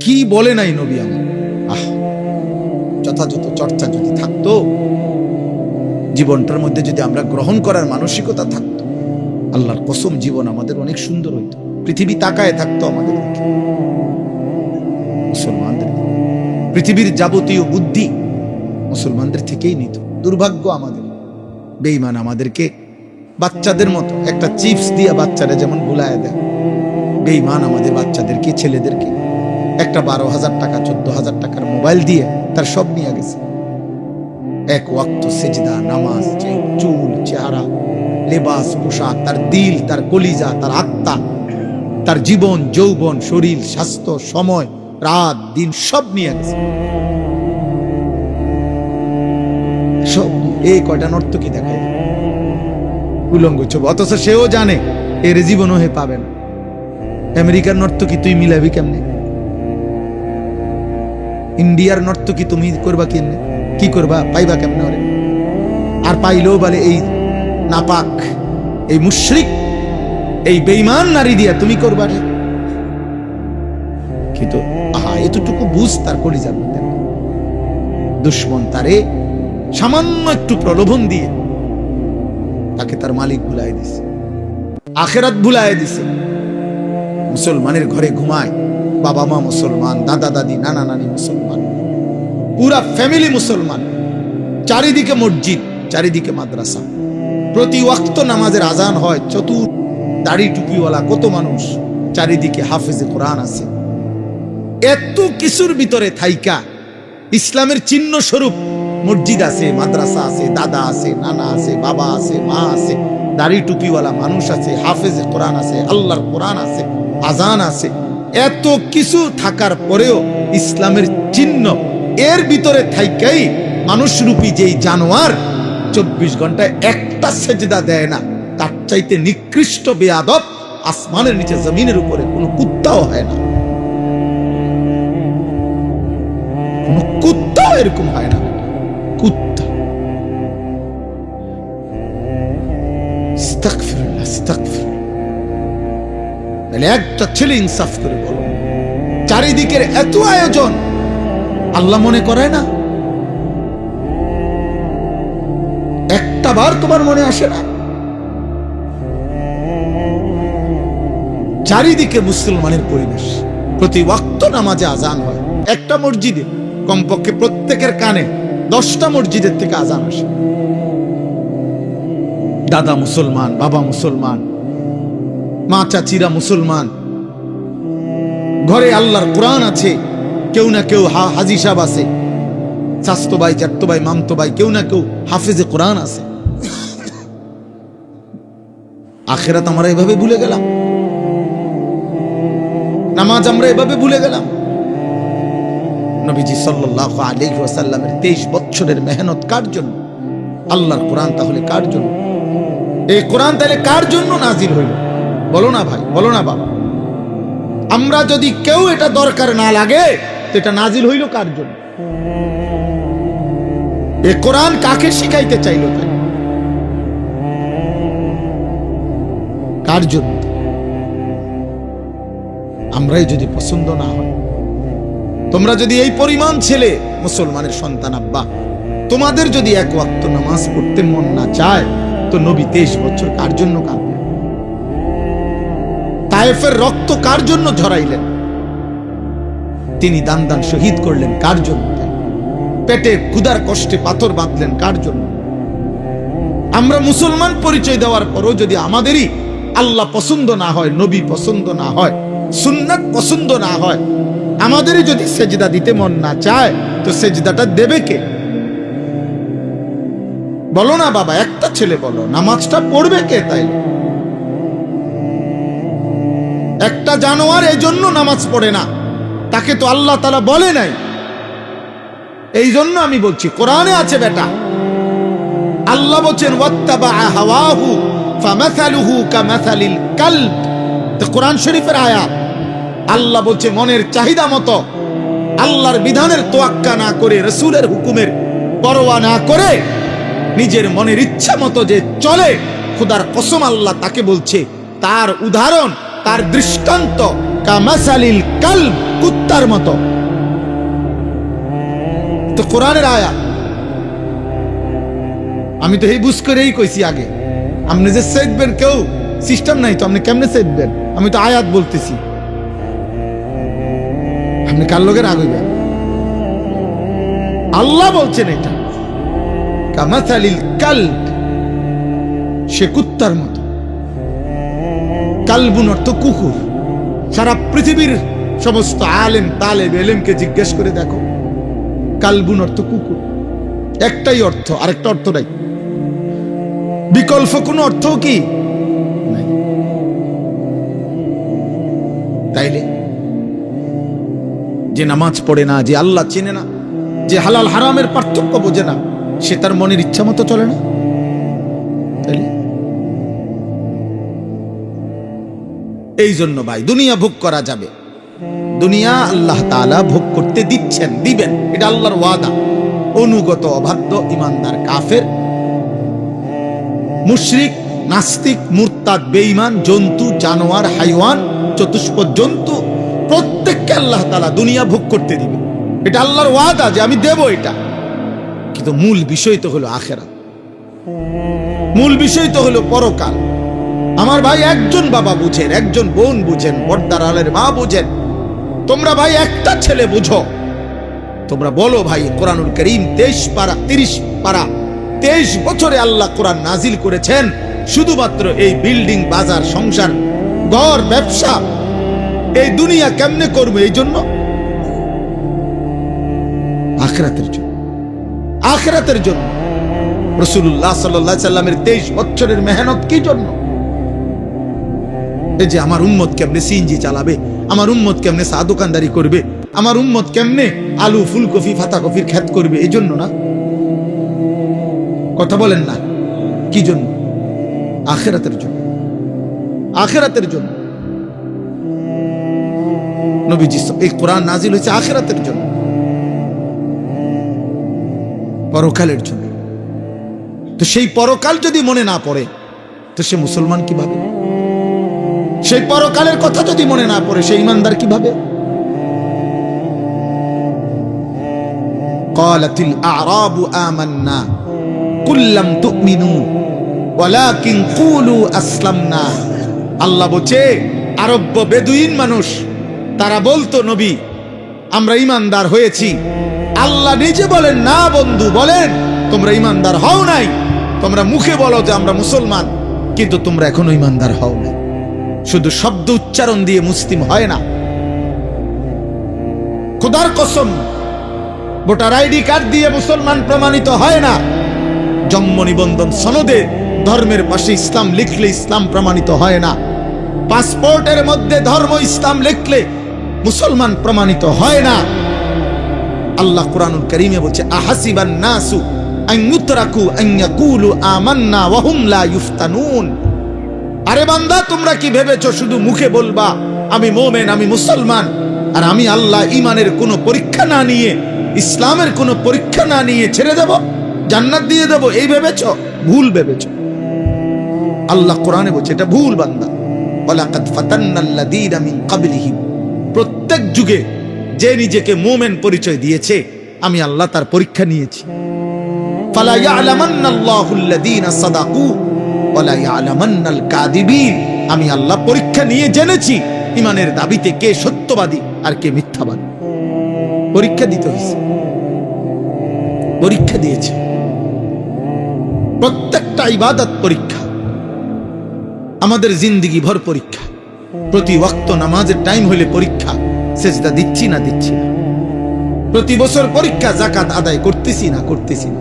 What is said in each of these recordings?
কি বলে নাই নবী আমার? আহ, যথাযথ চর্চা যদি থাকতো, জীবনটার মধ্যে যদি আমরা গ্রহণ করার মানসিকতা থাকতো, আল্লাহর কসম জীবন আমাদের অনেক সুন্দর হইতো। পৃথিবী তাকায় থাকতো আমাদের মুসলমানদের পৃথিবীর যাবতীয় বুদ্ধি মুসলমানদের থেকেই নিত। দুর্ভাগ্য আমাদের। বেঈমান আমাদেরকে বাচ্চাদের মতো একটা চিপস দিয়ে বাচ্চারা যেমন ভুলায় দেয়, বেঈমান আমাদের বাচ্চাদেরকে, ছেলেদেরকে একটা বারো হাজার টাকা, চোদ্দ হাজার টাকার মোবাইল দিয়ে তার সব নিয়ে গেছে। এক ওয়াক্ত সেজদা, নামাজ চুল, চেহারা, লেবাস, পোশাক, তার দিল, তার কলিজা, তার আত্মা, তার জীবন, যৌবন, শরীর, স্বাস্থ্য, সময়, রাত, দিন সব নিয়ে গেছে। সব এই কয়টা নর্তকী দেখায়? উলঙ্গ ছবি। অথচ সেও জানে, এর জীবনও হে পাবে না। আমেরিকার নর্তকী তুই মিলাবি কেমনে? ইন্ডিয়ার নর্তকী তুমি করবা কেমনে কি করবা? পাইবা কেমনে ওরে? আর পাইলেও বলে এই নাপাক, এই মুশরিক, এই বেইমান নারী দিয়া তুমি করবা রে। কিন্তু আহা, এতটুকু বুঝ তার মধ্যে। না। দুশ্মন তারে সামান্য একটু প্রলোভন দিয়ে তাকে তার মালিক ভুলাই দিছে, আখেরাত ভুলাই দিছে। মুসলমানের ঘরে ঘুমায় বাবা মা মুসলমান দাদা দাদি নানা নানি মুসলমান, পুরা ফ্যামিলি মুসলমান, চারিদিকে মসজিদ, চারিদিকে মাদ্রাসা। প্রতি ওয়াক্ত নামাজের আজান হয়, চতুর দাড়ি টুপিওয়ালা কত মানুষ, চারিদিকে হাফেজে কোরআন আছে। এত কিছুর ভিতরে থাইকা, ইসলামের চিহ্ন স্বরূপ মসজিদ আছে, মাদ্রাসা আছে, দাদা আছে, নানা আছে, বাবা আছে, মা আছে, দাড়ি টুপিওয়ালা মানুষ আছে, হাফেজে কোরআন আছে, আল্লাহর কোরআন আছে, আজান আছে। এত কিছু থাকার পরেও ইসলামের চিহ্ন এর ভিতরে থাইকাই মানুষরূপী যেই জানোয়ার চব্বিশ ঘন্টায় একটা সেজদা দেয় না, তার চাইতে নিকৃষ্ট বেয়াদব আসমানের নিচে জমিনের উপরে কোনো কুত্তাও হয় না। কোনো কুত্তাও এরকম হয় না। কুত্তা। তাহলে একটা ছেলে ইনসাফ করে বলো। চারিদিকের এত আয়োজন আল্লাহ মনে করে না? একটা বার তোমার মনে আসে না? চারিদিকে মুসলমানের পরিবেশ। প্রতি ওয়াক্ত নামাজে আজান হয়। একটা মসজিদে, কমপক্ষে প্রত্যেকের কানে দশটা মসজিদের থেকে আজান আসে। দাদা মুসলমান, বাবা মুসলমান মা চাচিরা মুসলমান। ঘরে আল্লাহর কোরআন আছে, কেউ না কেউ হা- হাজি সাহেব আছে স্বাস্থ্য ভাই চারতো ভাই মামতো ভাই কেউ না কেউ হাফেজে কোরআন আছে। আখেরাত আমরা এভাবে ভুলে গেলাম। নামাজ আমরা এভাবে ভুলে গেলাম। নবীজি সাল্লাল্লাহু আলাইহি ওয়াসাল্লামের 23 বছরের মেহনত কার জন্য? আল্লাহর কোরআন তাহলে কার জন্য? এই কোরআন তাহলে কার জন্য নাজির হইল? বলো না ভাই, বলো না বাবা আমরা যদি কেউ এটা দরকার না লাগে এটা নাজিল হইল কার জন্য? এ কোরআন কাকে শিখাইতে চাইলো তাই কার জন্য? আমরাই যদি পছন্দ না হয়। তোমরা যদি এই পরিমাণ ছেলে, মুসলমানের সন্তান, আব্বা, তোমাদের যদি এক ওয়াক্ত নামাজ পড়তে মন না চায়, তো নবী তেইশ বছর কার জন্য কাঁদলেন তায়েফের রক্ত কার জন্য ঝরাইলেন? তিনি দান দান শহীদ করলেন কার জন্য? পেটে ক্ষুদার কষ্টে পাথর বাঁধলেন কার জন্য? আমরা মুসলমান পরিচয় দেওয়ার পরও যদি আমাদেরই আল্লাহ পছন্দ না হয়, নবী পছন্দ না হয়, সুন্নাত পছন্দ না হয়, আমাদেরই যদি সেজদা দিতে মন না চায়, তো সেজদাটা দেবে কে? বলো না বাবা, একটা ছেলে বলো, নামাজটা পড়বে কে তাই একটা জানোয়ার এই জন্য নামাজ পড়ে না। তাকে তো আল্লাহ তালা বলে নাই। এই জন্য আমি বলছি, কোরআনে আছে বেটা। আল্লাহ বলছেন কোরআন শরীফের আয়াত। আল্লাহ বলছে, মনের চাহিদা মতো আল্লাহর বিধানের তোয়াক্কা না করে, রসুলের হুকুমের পরোয়া না করে, নিজের মনের ইচ্ছা মতো যে চলে, খোদার কসম আল্লাহ তাকে বলছে, তার উদাহরণ তার দৃষ্টান্ত কামাসালিল কাল কুত্তার মতো। তো কোরআনের আয়া আমি তো এই বুঝ করেই কইছি আগে। আপনি যে সেদবেন কেউ, সিস্টেম নাই তো, আপনি কেমনে সেদবেন আমি তো আয়াত বলতেছি। আপনি কার লোকের আগুইবেন আল্লাহ বলছেন এটা। কামাসালিল কাল সে কুত্তার মতো। কালবুন অর্থ কুকুর। সারা পৃথিবীর সমস্ত আলেম, তালেব, এলেমকে জিজ্ঞেস করে দেখো। কালবুন অর্থ কুকুর। একটাই অর্থ, আরেকটা অর্থ নাই। বিকল্প কোনো অর্থ কি? তাইলে? যে নামাজ পড়ে না, যে আল্লাহ চেনে না, যে হালাল হারামের পার্থক্য বোঝে না, সে তার মনের ইচ্ছা মতো চলে না? তাইলে? এই জন্য ভাই, দুনিয়া ভোগ করা যাবে। দুনিয়া আল্লাহ তাআলা ভোগ করতে দিচ্ছেন, দিবেন। এটা আল্লাহর ওয়াদা। অনুগত, অবাধ্য ইমানদার কাফের, মুশরিক, নাস্তিক, মুরতাদ, বেঈমান, জন্তু, জানোয়ার, হাইওয়ান চতুষ্প জন্তু, প্রত্যেককে আল্লাহ তালা দুনিয়া ভোগ করতে দিবে এটা আল্লাহর ওয়াদা যে আমি দেব এটা। কিন্তু মূল বিষয় তো হলো আখেরাত। মূল বিষয় তো হলো পরকাল। আমার ভাই একজন বাবা বুঝেন, একজন বোন বুঝেন বর্দার আলের মা বুঝেন। তোমরা ভাই একটা ছেলে বুঝো। তোমরা বলো ভাই, কোরআনুল করিম তেইশ পারা, তিরিশ পারা, তেইশ বছরে আল্লাহ কোরআন নাজিল করেছেন। শুধুমাত্র এই বিল্ডিং, বাজার, সংসার, ঘর, ব্যবসা, এই দুনিয়া কেমনে করবে এই জন্য? আখরাতের জন্য। আখরাতের জন্য। রসুল্লাহ সাল্লাহ সাল্লামের তেইশ বছরের মেহনত কি জন্য? যে আমার উম্মত কেমনে সিএনজি চালাবে? আমার উম্মত কেমনে চা দোকানদারি করবে? আমার উম্মত কেমনে আলু, ফুলকপি ফাতা কফির খ্যাত করবে? এই জন্য না? কথা বলেন না। কি জন্য? আখেরাতের জন্য। আখেরাতের জন্য। নবীজি এই কোরআন নাজিল হয়েছে আখেরাতের জন্য। পরকালের জন্য। তো সেই পরকাল যদি মনে না পড়ে, তো সে মুসলমান কীভাবে? সেই পরকালের কথা যদি মনে না পড়ে সেই ইমানদার কিভাবে قالت الأعراب آمنا قل لم تؤمنوا ولكن قولوا أسلمنا আল্লাহ বলছে আরব্য বেদুইন মানুষ তারা বলতো নবী আমরা ইমানদার হয়েছি আল্লাহ নিজে বলেন না বন্ধু বলেন তোমরা ইমানদার হও নাই তোমরা মুখে বলো যে আমরা মুসলমান কিন্তু তোমরা এখনো ইমানদার হও নাই শুধু শব্দ উচ্চারণ দিয়ে মুসলিম হয় না। খোদার কসম, ভোটার আইডি কার্ড দিয়ে মুসলমান প্রমাণিত হয় না। জন্ম নিবন্ধন সনদে ধর্মের পাশে ইসলাম লিখলে ইসলাম প্রমাণিত হয় না। পাসপোর্টের মধ্যে ধর্ম ইসলাম লিখলে মুসলমান প্রমাণিত হয় না। আল্লাহ কোরআনুল করিমে বলছে, আহাসিবান নাসু আন ইউতরাকু আন ইয়াকুলু আমান্না ওয়া হুম লা ইফতানুন। আরে বান্দা, তোমরা কি ভেবেছো শুধু মুখে বলবা, আমি মোমেন, আমি মুসলমান, আর আমি আল্লাহ ইমানের কোনো পরীক্ষা না নিয়ে, ইসলামের কোনো পরীক্ষা না নিয়ে ছেড়ে দেব, জান্নাত দিয়ে দেব? এই ভেবেছো? ভুল ভেবেছো। আল্লাহ কোরআনে বলছে, এটা ভুল বান্দা। প্রত্যেক যুগে যে নিজেকে মোমেন পরিচয় দিয়েছে, আমি আল্লাহ তার পরীক্ষা নিয়েছি। আমি আল্লাহ পরীক্ষা নিয়ে জেনেছি ইমানের দাবিতে কে সত্যবাদী আর কে মিথ্যাবাদী। পরীক্ষা দিতে হয়েছে। পরীক্ষা দিয়েছে। প্রত্যেকটা ইবাদত পরীক্ষা। আমাদের জিন্দিগি ভর পরীক্ষা। প্রতি ওয়াক্ত নামাজের টাইম হইলে পরীক্ষা। সেজদা দিচ্ছি না দিচ্ছি না। প্রতি বছর পরীক্ষা জাকাত আদায় করতেছি না করতেছি না।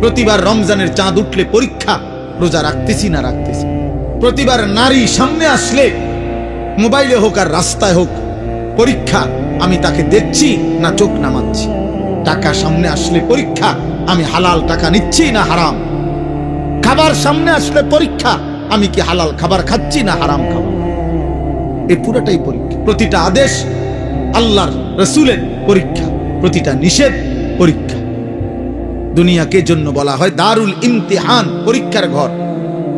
প্রতিবার রমজানের চাঁদ উঠলে পরীক্ষা। রোজা রাখতেছি না রাখতেছি। প্রতিবার নারী সামনে আসলে মোবাইলে হোক আর রাস্তায় হোক, পরীক্ষা আমি তাকে দেখছি না চোখ নামাচ্ছি। টাকা সামনে আসলে পরীক্ষা, আমি হালাল টাকা নিচ্ছি না হারাম। খাবার সামনে আসলে পরীক্ষা, আমি কি হালাল খাবার খাচ্ছি না হারাম খাবার এই পুরোটাই পরীক্ষা। প্রতিটা আদেশ আল্লাহর রসুলের পরীক্ষা, প্রতিটা নিষেধ পরীক্ষা। দুনিয়াকে জন্য বলা হয় দারুল ইমতিহান, পরীক্ষার ঘর।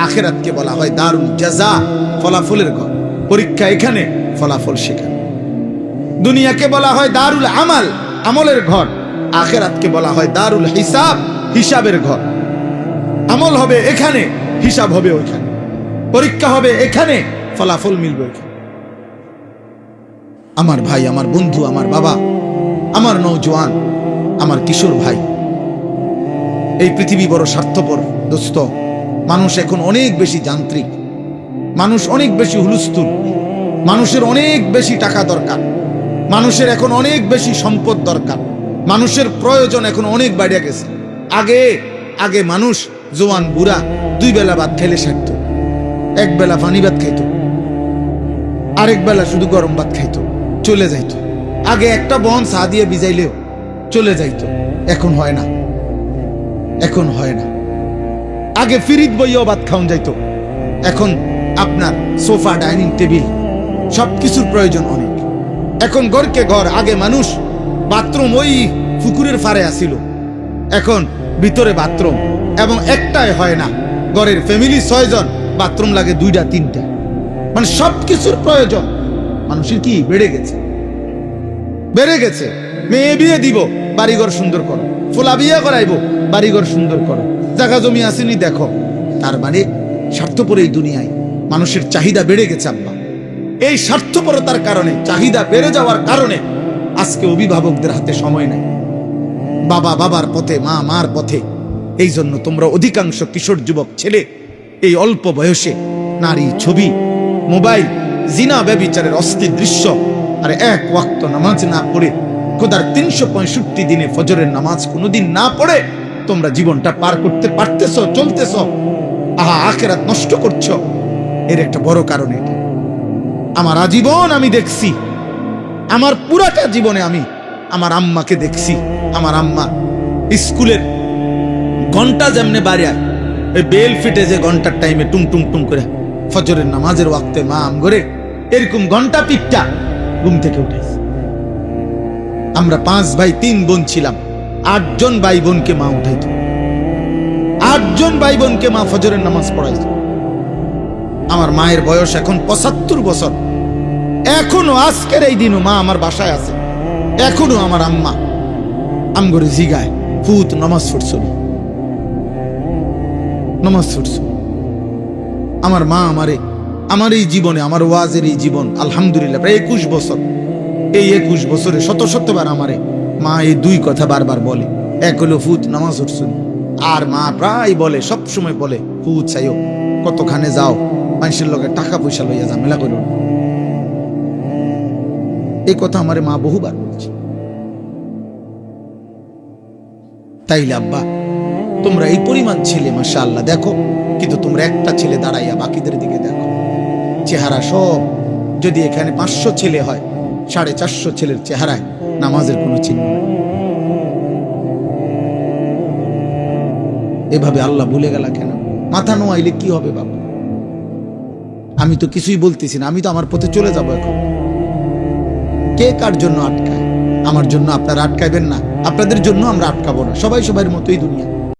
আখেরাতকে বলা হয় দারুল জাজা, ফলাফলের ঘর। পরীক্ষা এখানে, ফলাফল সেখানে। দুনিয়াকে বলা হয় দারুল আমাল, আমলের ঘর। আখেরাতকে বলা হয় দারুল হিসাব, হিসাবের ঘর। আমল হবে এখানে, হিসাব হবে ওইখানে। পরীক্ষা হবে এখানে, ফলাফল মিলবে ওইখানে। আমার ভাই, আমার বন্ধু, আমার বাবা, আমার নৌজওয়ান আমার কিশোর ভাই এই পৃথিবী বড় স্বার্থপর, দোস্ত। মানুষ এখন অনেক বেশি যান্ত্রিক। মানুষ অনেক বেশি হুলস্থুল। মানুষের অনেক বেশি টাকা দরকার। মানুষের এখন অনেক বেশি সম্পদ দরকার। মানুষের প্রয়োজন এখন অনেক বাড়িয়া গেছে। আগে আগে মানুষ জোয়ান, বুড়া, দুই বেলা ভাত খেলে সারত। এক বেলা পানি ভাত খাইত। আরেক বেলা শুধু গরম ভাত খাইত। চলে যাইত। আগে একটা বন চা দিয়ে ভিজাইলেও চলে যাইত। এখন হয় না। এখন হয় না। আগে ফিরিত বইও ভাত খাওয়ান যাইতো। এখন আপনার সোফা, ডাইনিং টেবিল সব কিছুর প্রয়োজন অনেক। এখন ঘরকে ঘর, আগে মানুষ বাথরুম ওই পুকুরের ফারে আসিল এখন ভিতরে বাথরুম এবং একটাই হয় না। ঘরের ফ্যামিলি ছয়জন, বাথরুম লাগে দুইটা, তিনটা। মানে সব কিছুর প্রয়োজন। মানুষের কি বেড়ে গেছে? বেড়ে গেছে। মেয়ে বিয়ে দিব, বাড়িঘর সুন্দর করো। ফোলা বিয়ে করাইবো, বাড়িঘর সুন্দর করো। জায়গা জমি আসেনি, দেখো। তার মানে স্বার্থপর এই দুনিয়ায় মানুষের চাহিদা বেড়ে গেছে আব্বা। এই স্বার্থপরতার কারণে, চাহিদা বেড়ে যাওয়ার কারণে আজকে অভিভাবকদের হাতে সময় নাই। বাবা বাবার পথে, মা মার পথে, এই জন্য তোমরা অধিকাংশ কিশোর যুবক ছেলে এই অল্প বয়সে নারী ছবি, মোবাইল, জিনা ব্যবিচারের অস্থির দৃশ্য আর এক ওয়াক্ত নামাজ না পড়ে খোদার তিনশো পঁয়ষট্টি দিনে ফজরের নামাজ কোনোদিন না পড়ে, তোমরা জীবনটা পার করতে পারতেছ, চলতেছ। আহা, আখেরাত নষ্ট করছ। এর একটা বড় কারণ এটা। আমার আজীবন আমি দেখছি। আমার পুরাটা জীবনে আমি আমার আম্মাকে দেখছি। আমার আম্মা স্কুলের ঘণ্টা যেমনে বাড়িয়ায় ওই বেল ফিটে যে ঘণ্টার টাইমে টুং টুং টুং করে ফজরের নামাজের ওয়াক্তে মা আম করে এরকম ঘণ্টা পিঠটা ঘুম থেকে উঠেছে। আমরা পাঁচ ভাই, তিন বোন ছিলাম। আটজন ভাই বোনকে মা উঠাইত। আটজন ভাই বোনকে মা ফজরের নামাজ পড়াইত। আমার মায়ের বয়স এখন পঁচাত্তর বছর। এখনও আজকের এই দিনও মা আমার বাসায় আছে। এখনও আমার আম্মা আমগরে জিগায় ফুত নমাজ পড়ছো নমাজ পড়ছো আমার মা আমারে, আমার এই জীবনে, আমার ওয়াজের এই জীবন, আলহামদুলিল্লাহ, প্রায় একুশ বছর। এই একুশ বছরে শত শতবার আমারে মা এই দুই কথা বারবার বলে। এক হলো, ফুত, নামাজ উঠছুন আর মা প্রায় বলে সব সময় বলে, ফুত, চাইও, কতখানে যাও, মানুষের লোকের টাকা পয়সা লইয়া ঝামেলা করো না। এই কথা আমারে মা বহুবার বলছে। তাইলে আব্বা, তোমরা এই পরিমাণ ছেলে মাসা আল্লাহ দেখো, কিন্তু তোমরা একটা ছেলে দাঁড়াইয়া বাকিদের দিকে দেখো। চেহারা সব, যদি এখানে পাঁচশো ছেলে হয় সাড়ে চারশো ছেলের চেহারায় নামাজের কোনো চিহ্ন এভাবে আল্লাহ ভুলে গেল কেন? মাথা নোয়াইলে কি হবে বাবা আমি তো কিছুই বলতেছি না, আমি তো আমার পথে চলে যাব এখন। কে কার জন্য আটকায়? আমার জন্য আপনারা আটকাইবেন না, আপনাদের জন্য আমরা আটকাবো না, সবাই সবার মতোই দুনিয়া।